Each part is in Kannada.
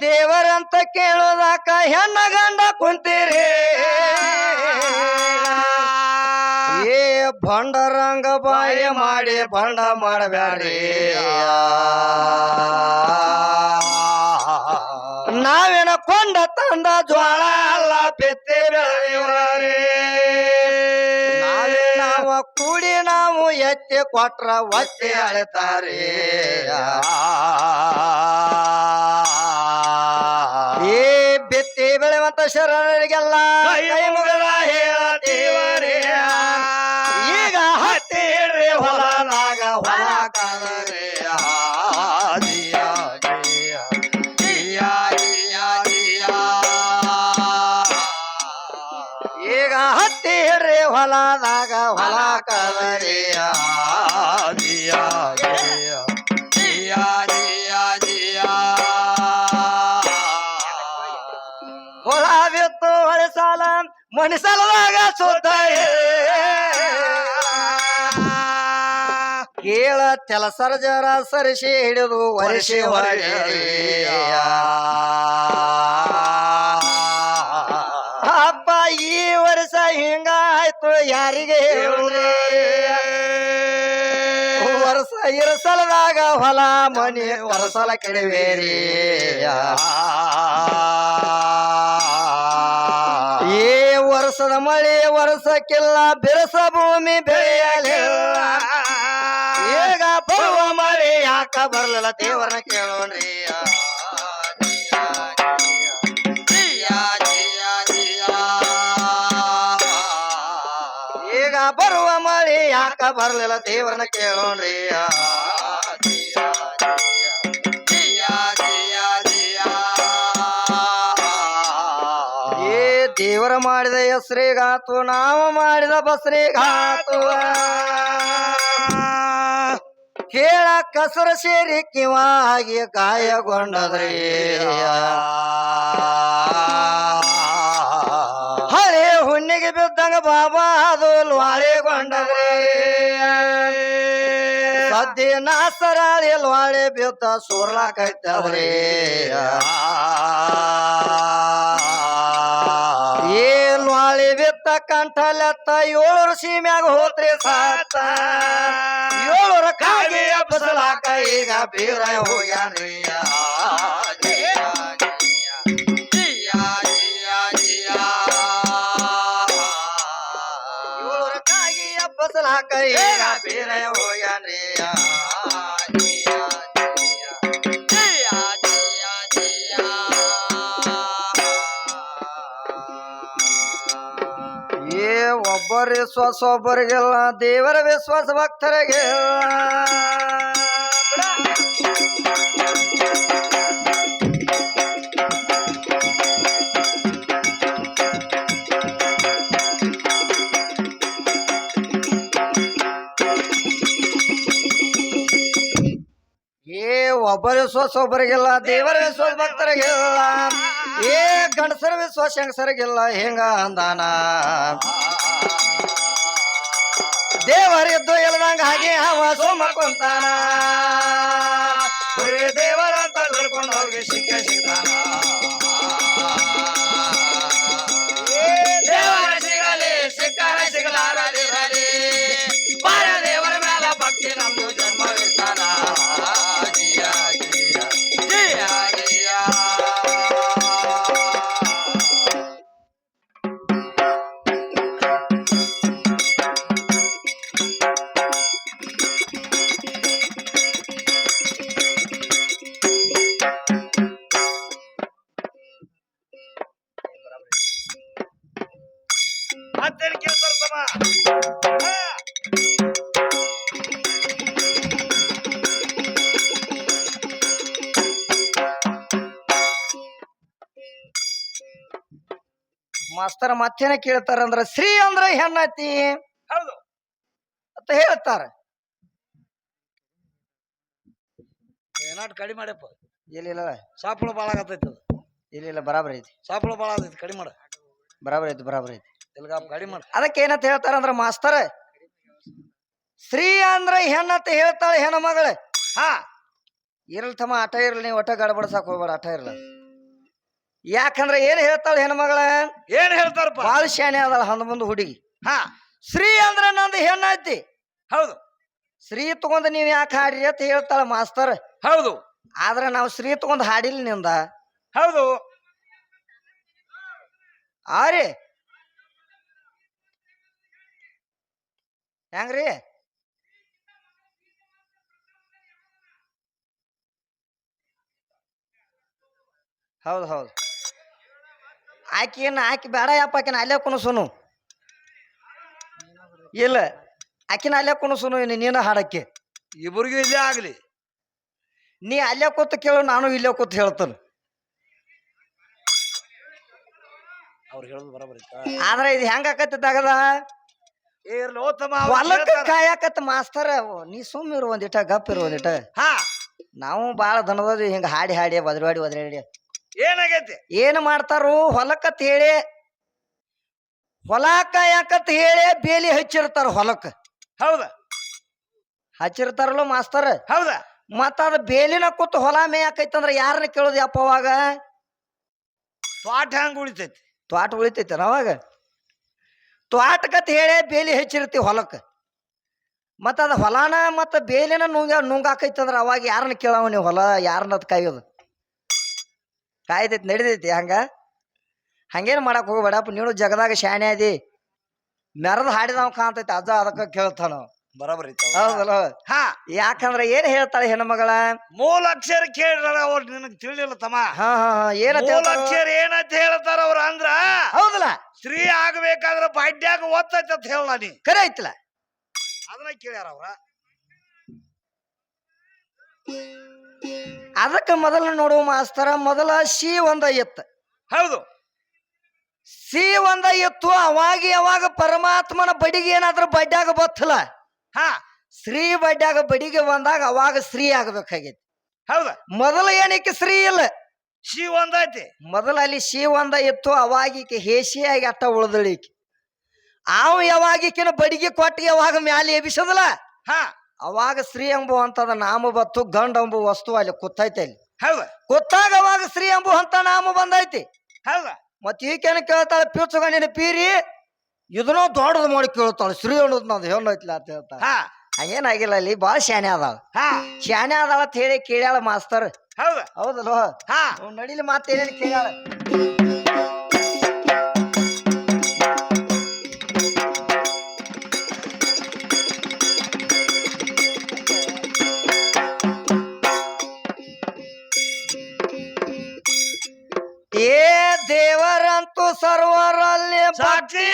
ದೇವರಂತ ಕೇಳೋದಾಕ ಹೆಣ್ಣ ಗಂಡ ಕುಂತೀರಿ? ಏ ಭಂಡರಂಗ ಬಾಯ ಮಾಡಿ ಭಂಡ ಮಾಡಬ್ಯಾಡ್ರಿ. ನಾವೇನ ಕೊಂಡ ತಂದ ಜ್ವಾಳ ಅಲ್ಲ, ಬೆತ್ತಿ ನಾವ ಕೂಡಿ ನಾವು ಎತ್ತಿ ಕೊಟ್ರ ಒತ್ತಿ ಅಳ್ತಾರೆ. ಬೆಳೆವಂತ ಶರಣರಿಗೆಲ್ಲ ಕೈ ಮುಗದ ಹೇಳತೀವರಿ ಈಗ ಹತ್ತಿ ಹಿಡ್ರಿ ಹೊಲ ಕಾದರೆ ಈಗ ಹತ್ತಿ ಹಿಡ್ರಿ ಹೊಲದಾಗ ಹೊಲ ಕದರಿಯ ಮಣಿಸಲದಾಗ ಸುತ್ತ ಕೇಳ ತೆಲಸರ ಜರ ಸರಿಸಿ ಹಿಡಿದು ವರ್ಷಿ ಅಪ್ಪ ಈ ವರ್ಷ ಹಿಂಗ ಆಯ್ತು ಯಾರಿಗೆ ಹೇಳುದೇ ವರ್ಷ ಇರಸಲದಾಗ ಹೊಲ ಮನೆ ವರ್ಷಲ ಕೆಡವೇರಿ ವರ್ಷದ ಮಳೆ ವರ್ಷಕ್ಕಿಲ್ಲ ಬಿರಸ ಭೂಮಿ ಬೆಳೆಯಲಿಲ್ಲ ಈಗ ಬರುವ ಮಳೆ ಯಾಕ ಬರಲಿಲ್ಲ ದೇವರನ್ನ ಕೇಳೋಣ್ರಿ. ಈಗ ಬರುವ ಮಳೆ ಯಾಕ ಬರಲಿಲ್ಲ ದೇವರನ್ನ ಕೇಳೋಣ್ರಿ. ದೇವರ ಮಾಡಿದ ಹೆಸರಿಗಾತು, ನಾವು ಮಾಡಿದ ಬಸ್ರಿಗಾತು. ಕೇಳ ಕಸರ ಸೇರಿ ಕಿವಾಗಿ ಗಾಯಗೊಂಡದ್ರಿ. ಹಳೆ ಹುಣ್ಣಿಗೆ ಬಿದ್ದಂಗ ಬಾಬಾ ಅದು ಲ್ವಾಳೆಗೊಂಡದ್ರಿ ಸದ್ಯ ನಾಸರಾಳಿ ಲ್ವಾಳೆ ಬಿದ್ದ ಸುರ್ಲಾಕೈತದ್ರಿ. ಲ್ವಾಳಿ ಬಿತ್ತ ಕಂಠಲೆತ್ತ ಏಳೂರು ಸೀಮ್ಯಾಗ ಹೋತ್ರಿ ಸಾತ ಏಳೂರ ಕಾಗಿ ಬಸಲಾಕ ಈಗ ಬೀರ ಹೋಗ್ಯಾನ್ರಿ ಏಳೂರ ಕಾಗಿ ಬಸಲಾಕ ಈಗ ಬೀರ ಹೋಗ್ಯಾನ್ರಿ ಒಬ್ಬರ ವಿಶ್ವಾಸ, ಒಬ್ಬರಿಗೆಲ್ಲ ದೇವರ ವಿಶ್ವಾಸ ಭಕ್ತರಿಗೆ. ಏ, ಒಬ್ಬರ ವಿಶ್ವಾಸ, ಒಬ್ಬರಿಗೆಲ್ಲ ದೇವರ ವಿಶ್ವಾಸ ಭಕ್ತರಿಗೆಲ್ಲ. ಏ, ಗಂಡಸರ ವಿಶ್ವಾಸ, ಹೆಂಗಸರಿಗೆಲ್ಲ ಹೆಂಗ ಅಂದಾನ? ದೇವರಿದ್ದು ಎಲ್ಲದಂಗ ಹಾಗೆ ಅವ ಸುಮ್ಮ ಕುಂತಾನ. ದೇವರಂತ ತಿಳ್ಕೊಂಡು ಅವ್ರಿಗೆ ಸಿಕ್ಕ ಸಿಗ್ತಾನ ಮತ್ತೇನ್ ಕೇಳ್ತಾರ ಸಮ. ಮಾಸ್ತರ ಮತ್ತೇನ ಕೇಳ್ತಾರಂದ್ರ ಶ್ರೀ ಅಂದ್ರ ಹೆಣ್ಣತಿ. ಹೌದು. ಅಂತ ಹೇಳ್ತಾರ. ಏನಾಟ್ ಕಡಿಮೆ ಮಾಡ್ಯಪ್ಪ ಇಲ್ಲ ಸಾಪುಳ ಭಾಳ ಆಗತೈತಿ ಅದು. ಇಲ್ಲ ಇಲ್ಲ ಬರಾಬರ್ ಐತಿ. ಸಾಪುಳ ಭಾಳ ಆಗತೈತಿ ಕಡಿಮೆ ಮಾಡ. ಬರಾಬರ್ ಐತಿ ಬರಾಬರ್ ಐತಿ. ಅದಕ್ಕೆ ಏನಂತ ಹೇಳ್ತಾರಂದ್ರ ಮಾಸ್ತರ ಸ್ತ್ರೀ ಅಂದ್ರ ಹೆಣ್ಣಂತ ಹೇಳ್ತಾಳೆ ಹೆಣ್ಣು ಮಗಳ. ಹಾ ಇರಲ್ ತಮ್ಮ ಆಟ ಇರಲಿ ನೀವು ಒಟ್ಟ ಗಡಬಡ್ಸಕ್ ಹೋಗ್ಬೇಡ ಆಟ ಇರಲ್ಲ. ಯಾಕಂದ್ರೆ ಏನ್ ಹೇಳ್ತಾಳ ಹೆಣ್ಮಗಳ ಏನ್ ಹೇಳ್ತಾರಪ್ಪ? ಬಾಳ ಶಾಣೆ ಅದಳ ಹಂದ ಮುಂದ ಹುಡುಗಿ. ಹಾ. ಶ್ರೀ ಅಂದ್ರೆ ನಂದು ಹೆಣ್ಣೈತಿ ಹೌದು. ಶ್ರೀ ತಗೊಂಡ್ ನೀವ್ ಯಾಕೆ ಹಾಡ್ರಿ ಅಂತ ಹೇಳ್ತಾಳ ಮಾಸ್ತರ್. ಹೌದು. ಆದ್ರೆ ನಾವು ಶ್ರೀ ತಗೊಂಡ್ ಹಾಡಿಲ್ಲ ನಿಂದ. ಹೌದು. ಆರಿ ಹೆಂಗ್ರಿ? ಹೌದು ಹೌದು. ಆಕಿನ ಆಕಿ ಬೇಡ ಯಪ್ಪ ಆಕಿನ ಅಲ್ಲೇ ಕುಣಸುನು ಇಲ್ಲ ಆಕಿನ ಅಲ್ಲೇ ಕುಣಸುನು ಇನ್ನು ನೀನು ಹಾಡಕ್ಕೆ. ಇಬ್ಬರಿಗೂ ಇಲ್ಲೇ ಆಗಲಿ. ನೀ ಅಲ್ಲೇ ಕೂತು ಕೇಳು ನಾನು ಇಲ್ಲೇ ಕೂತು ಹೇಳ್ತಾನೆ. ಅವ್ರು ಹೇಳುದು ಬರಬರಿ ಆದ್ರೆ ಇದು ಹೆಂಗ ಆಕತಿ ತಗದ ಇರ್ಲಿ ಓತಮ್ಮ ಹೊಲಕ್ಕ ಕಾಯಕತ್ತ ಮಾಸ್ತರ ನೀ ಸುಮ್ ಇರು ಒಂದಿಟ ಗಪ್ ಇರು ಒಂದಿಟ ಹಾ. ನಾವು ಬಾಳ ದನದ ಹಿಂಗ ಹಾಡಿ ಹಾಡಿ ಒದ್ರಾಡಿ ಒದ್ರಾಡಿ ಏನಾಗೈತಿ? ಏನ್ ಮಾಡ್ತಾರು? ಹೊಲಕ್ಕ ಹೇಳಿ. ಹೊಲ ಕಾಯಕತ್ ಹೇಳಿ ಬೇಲಿ ಹಚ್ಚಿರ್ತಾರ ಹೊಲಕ್ಕ ಹೌದ? ಹಚ್ಚಿರ್ತಾರಲ್ಲ ಮಾಸ್ತರ್? ಹೌದ? ಮತ್ತ ಅದ ಬೇಲಿನ ಕೂತ್ ಹೊಲ ಮೇಯಾಕೈತಂದ್ರ ಯಾರನ್ನ ಕೇಳೋದು ಅವಾಗ? ತ್ವಾಟ ಹಂಗ ಉಳಿತೈತಿ. ತ್ವಾಟ ಉಳಿತೈತಿ ಅವಾಗ? ತ್ವಾಟಕತ್ ಹೇಳೇ ಬೇಲಿ ಹೆಚ್ಚಿರ್ತೀವಿ ಹೊಲಕ್ಕೆ. ಮತ್ತು ಅದು ಹೊಲಾನ ಮತ್ತು ಬೇಲಿನ ನುಂಗ ನುಂಗಾಕೈತಂದ್ರೆ ಅವಾಗ ಯಾರನ್ನ ಕೇಳವ ನೀವು ಹೊಲ, ಯಾರನ್ನ ಅದು ಕಾಯೋದು? ಕಾಯ್ತೈತಿ ನಡಿತೈತಿ, ಹಂಗೆ? ಹಂಗೇನ್ ಮಾಡಕ್ಕೆ ಹೋಗ್ಬೇಡಪ್ಪ, ನೀನು ಜಗದಾಗ ಶಾಣೆ ಅದಿ. ಮೆರದ್ ಹಾಡಿದವ್ ಕಾಣ್ತೈತಿ ಅಜ್ಜ ಅದಕ್ಕೆ ಕೇಳ್ತಾನ ಬರಬರಿ ಹೌದಲ್ಲ ಹಾ. ಯಾಕಂದ್ರ ಏನ್ ಹೇಳ್ತಾಳೆ ಹೆಣ್ಮಗಳ ಮೂಲ ಅಕ್ಷರ ಕೇಳಿದ್ರ ಅವ್ರು ನಿನಗ್ ತಿಳಿಲಿಲ್ಲ ತಮ್ಮ. ಹಾ ಹಾ ಹಾ. ಏನಂತ ಮೂಲ ಹೇಳ್ತಾರು? ಅಕ್ಷರ ಏನಂತ ಹೇಳ್ತಾರ ಅವ್ರ ಅಂದ್ರ ಹೌದಲ್ಲ. ಸ್ತ್ರೀ ಆಗ್ಬೇಕಾದ್ರ ಬಾಡ್ಯಾಗ ಓದ್ತೈತಿ ಅಂತ ಹೇಳ ನೀ ಕರೆ ಐತಲ್ಲ ಅದನ್ನ ಕೇಳ್ಯಾರ ಅವ್ರ. ಅದಕ್ಕೆ ಮೊದಲ ನೋಡುವ ಮಾಸ್ತರ ಮೊದಲ ಸಿ ಒಂದ ಎತ್ತ. ಹೌದು. ಸಿ ಒಂದ ಎತ್ತು ಅವಾಗ ಯಾವಾಗ ಪರಮಾತ್ಮನ ಬಡಿಗೆ ಏನಾದ್ರೂ ಬಡ್ಡಾಗ ಬತ್ತಲ್ಲ? ಹಾ ಸ್ತ್ರೀ ಬಡ್ಡ್ಯಾಗ ಬಡಿಗೆ ಬಂದಾಗ ಅವಾಗ ಸ್ತ್ರೀ ಆಗ್ಬೇಕಾಗೈತಿ. ಹೌದ. ಮೊದಲ ಏನಕ್ಕೆ ಸ್ತ್ರೀ ಇಲ್ಲ? ಶಿ ಒಂದೈತಿ ಮೊದಲ ಅಲ್ಲಿ ಸಿ ಒಂದ ಇತ್ತು ಅವಾಗಿಕೆ ಹೇಸಿಯಾಗಿ ಅಟ್ಟ ಉಳ್ದಳಿಕೆ ಅವ ಯಾವಾಗಿಕಿನ ಬಡಿಗೆ ಕೊಟ್ಟು ಯಾವಾಗ ಮ್ಯಾಲೆ ಎಬಿಸದಲ್ಲ ಹಾ. ಅವಾಗ ಸ್ತ್ರೀ ಅಂತದ ನಾಮ ಬತ್ತು ಗಂಡ ಅಂಬು ವಸ್ತು ಅಲ್ಲಿ ಕೂತೈತೆ ಅಲ್ಲಿ. ಹೌದ. ಕೂತಾಗ ಅವಾಗ ಸ್ತ್ರೀ ಎಂಬು ಅಂತ ನಾಮ ಬಂದೈತಿ. ಹೌದ. ಮತ್ತೆ ಈಕೆನ ಕೇಳ್ತಾಳೆ ಪಿಚ್ಚುಗಣ್ಣಿನ ಪೀರಿ ಇದನ್ನೋ ದೊಡ್ಡದು ಮಾಡಿ ಕೇಳ್ತಾಳೆ. ಶ್ರೀ ಅನ್ನೋದು ನಂದು ಹೆಣ್ಣೈತ್ಲ ಅಂತ ಹೇಳ್ತಾಳೆ. ಹಾ. ಹಂಗೇನಾಗಿಲ್ಲ ಅಲ್ಲಿ ಭಾಳ ಶಾನೆ ಅದಾವ ಹಾ. ಶಾನೆ ಅದಾವ ಅಂತ ಹೇಳಿ ಕೇಳ್ಯಾಳ ಮಾಸ್ತರ್. ಹೌದು. ಹೌದಲ್ವ? ಹಾ. ಅವ್ನ್ ನಡಿಲಿ ಮಾತೇನೇನು ಕೇಳ್ಯಾಳ? ಏ ದೇವರಂತೂ ಸರ್ವರಲ್ಲಿ ಸಾಕ್ಷಿ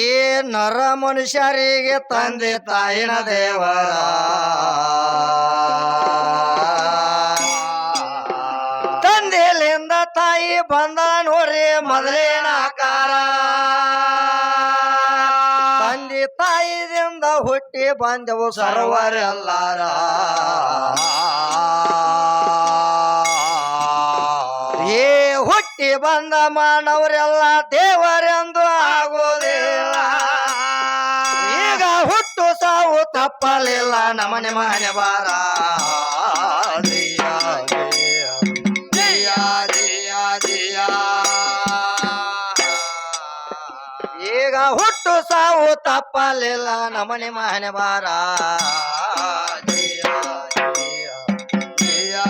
ಏ ನರ ಮನುಷ್ಯರಿಗೆ ತಂದೆ ತಾಯಿನ ದೇವರ. ತಂದೆಲಿಂದ ತಾಯಿ ಬಂದ ನೋಡ್ರಿ ಮೊದಲೇನ ಆಕಾರ. ತಂದೆ ತಾಯಿದಿಂದ ಹುಟ್ಟಿ ಬಂದೆವು ಸರ್ವರೆಲ್ಲಾರ. ಬಂದ ಮಾನವರೆಲ್ಲ ದೇವರೆಂದು ಆಗೋದಿಲ್ಲ ಈಗ ಹುಟ್ಟು ಸಾವು ತಪ್ಪಲಿಲ್ಲ. ನಮನೆ ಮನೆ ಬಾರ. ಈಗ ಹುಟ್ಟು ಸಾವು ತಪ್ಪಲಿಲ್ಲ. ನಮನೆ ಮನೆ ಬಾರ. ದಿಯ,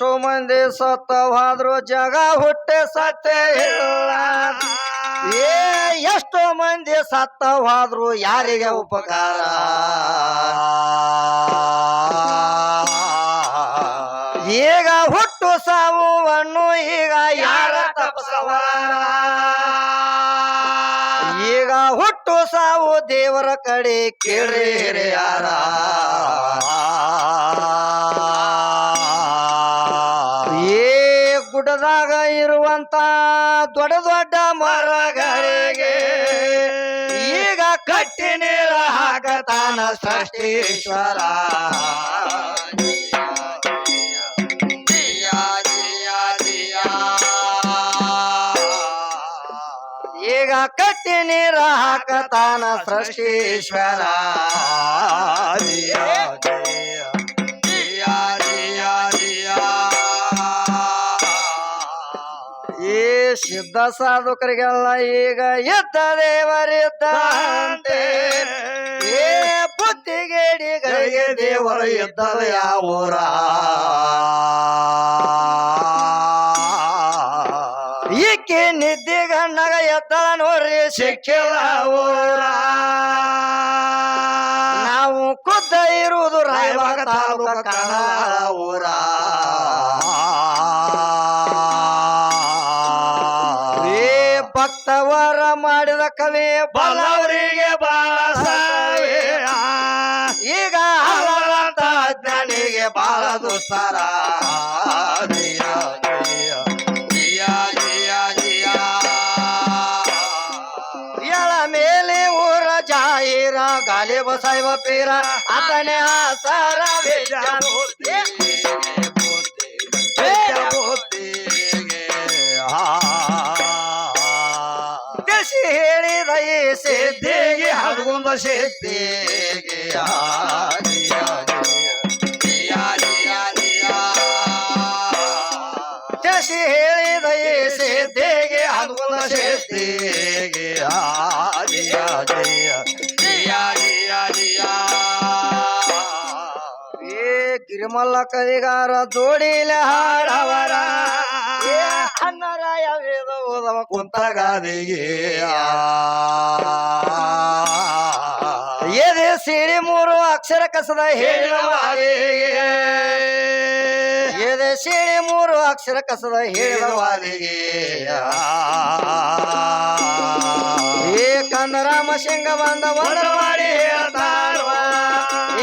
ಎಷ್ಟೋ ಮಂದಿ ಸತ್ತವಾದ್ರು ಜಗ ಹುಟ್ಟೆ ಸತ್ತೆ ಇಲ್ಲ. ಏ, ಎಷ್ಟೋ ಮಂದಿ ಸತ್ತವಾದ್ರು ಯಾರಿಗೆ ಉಪಕಾರ? ಈಗ ಹುಟ್ಟು ಸಾವುವನ್ನು ಈಗ ಯಾರ ತಪಸವಾರ? ಈಗ ಹುಟ್ಟು ಸಾವು ದೇವರ ಕಡೆ ಕೇಳ್ರಿ ಯಾರ ಇರುವಂತ ದೊಡ್ಡ ದೊಡ್ಡ ಮರಗಳಿಗೆ ಈಗ ಕಟ್ಟಿ ನೀರ ಹಾಕತಾನ ಸೃಷ್ಟೀಶ್ವರ. ಈಗ ಕಟ್ಟಿ ನೀರ ಹಾಕತಾನ ಸೃಷ್ಟೀಶ್ವರ ಸಿದ್ಧ ಸಾಧುಕರಿಗೆಲ್ಲ ಈಗ ಎದ್ದ ದೇವರಿದ್ದಂತೆ ಏ ಬುದ್ಧಿಗೇಡಿಗಳಿಗೆ ದೇವರು ಎದ್ದದ ಯಾವೂರ ಈಕೆ ನಿದ್ದೆ ಗಣ್ಣಗ ಎದ್ದಳ ನೋಡ್ರಿ ಸಿಕ್ಕಿಲ್ಲ. ಊರ? ನಾವು ಖುದ್ದ ಇರುವುದು ರಾಯಭಾಗ ತಾಲೂಕ ಕಣ ಊರ. ಮಾಡಿದ ಕವಿ ಬಲವರಿಗೆ ಬಲ್ಲವರಿಗೆ ಬಾಳ ಸಾವೆ. ಈಗ ಹಲವಂತ ಜ್ಞಾನಿಗೆ ಬಾಳ ದುಸ್ತರ ರಿಯ, ರಿಯ, ರಿಯ, ರಿಯ, ರಿಯ. ಎಳ ಮೇಲೆ ಊರ ಜಾಯಿರ ಗಾಲಿ ಬಸಾಯ್ವ ಪೀರ ಆತನೇ ಆಸಾರ ವೇಷ ಸಿದ್ಧಿಗೆ ಹಲ್ಗುಂದ ಸಿದ್ಧಿಗೆ ದೇಶಿ ಹೇಳಿದ ಸಿದ್ಧಿಗೆ ಹಲ್ಗುಂದ ಸಿದ್ಧಿಗೆ ಏ ಗಿರಿಮಲ್ಲ ಕವಿಗಾರ ಜೋಡಿಲ ಹಾಡವರ. ಏ ಓದವ ಕುಂತಗಾದಿಗೆ ಎದೆ ಸಿಡಿ ಮೂರು ಅಕ್ಷರ ಕಸದ ಎದೆ ಸಿಡಿ ಮೂರು ಅಕ್ಷರ ಕಸದ ಹೇಳಿದವಾದಿಗೆ ಏ ಕಂದರಾಮ ಸಿಂಗ ಬಂದ ಮಾಡಿ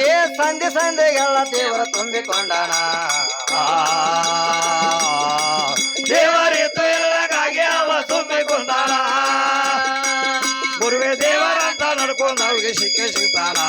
ಏ ಸಂಧಿ ಸಂಧಿಗೆಲ್ಲ ದೇವರ ತುಂಬಿಕೊಂಡಣ ದೇವರಿತ್ತು నాలుగు సిక్కేసి ప్రాణా